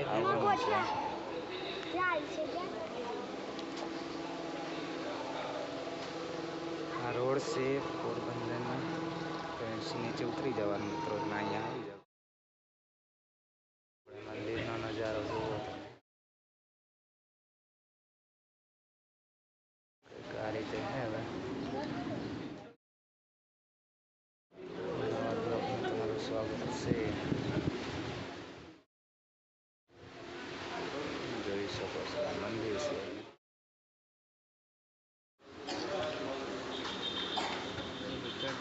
આવવાનું છે જાય છે આ રોડ છે પોરબંદરનો ફ્રેન્ડ્સ નીચે ઉતરી જવાનું મિત્રો એટલે અહીંયા આવી જાવ આપણે મંદિરનો નજારો જોવો તમે કંઈક આ રીતે છે હવે નવા બ્લોગમાં તમારું સ્વાગત છે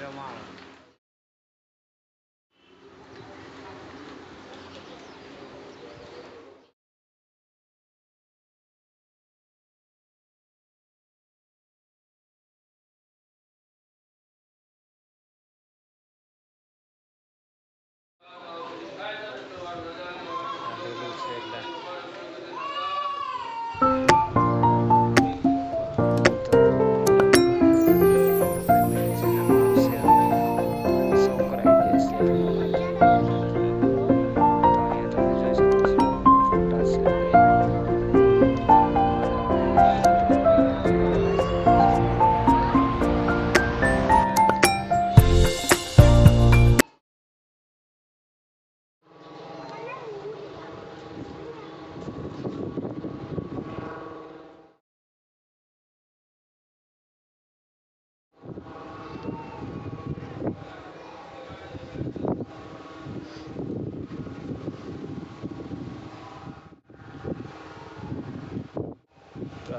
Deu uma.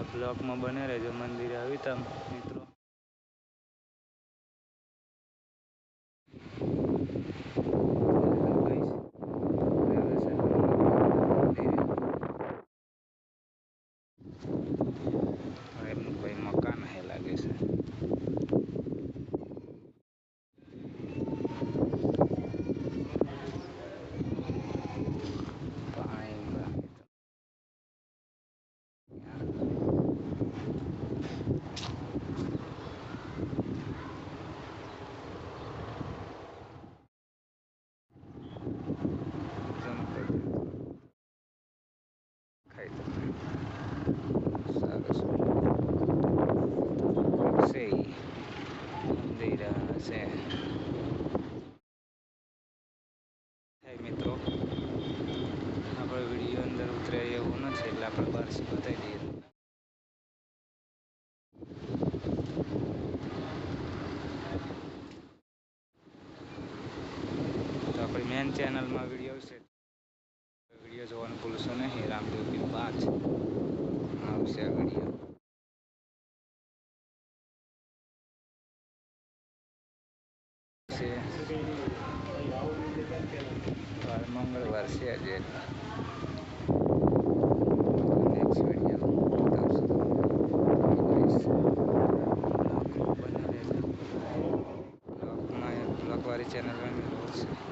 બ્લોકમાં બને રહેજો મંદિરે. આવી તમે મિત્રો એમનું કોઈ મકાન હે લાગે છે પાણી ખાઈ તમે સરસ છે મંદિર છે હાય મિત્રો આપણે વીડિયો એવું નથી, એટલે આપણે બહારથી બતાવી દઈએ. આપણી મેન ચેનલમાં વીડિયો આવશે. વીડિયો જોવાનું ભૂલશો નહીં રામદેવ પીર પાંચ આવશે આ વીડિયો વાર મંગળવાર છે આજે. हमारे चैनल में मिलो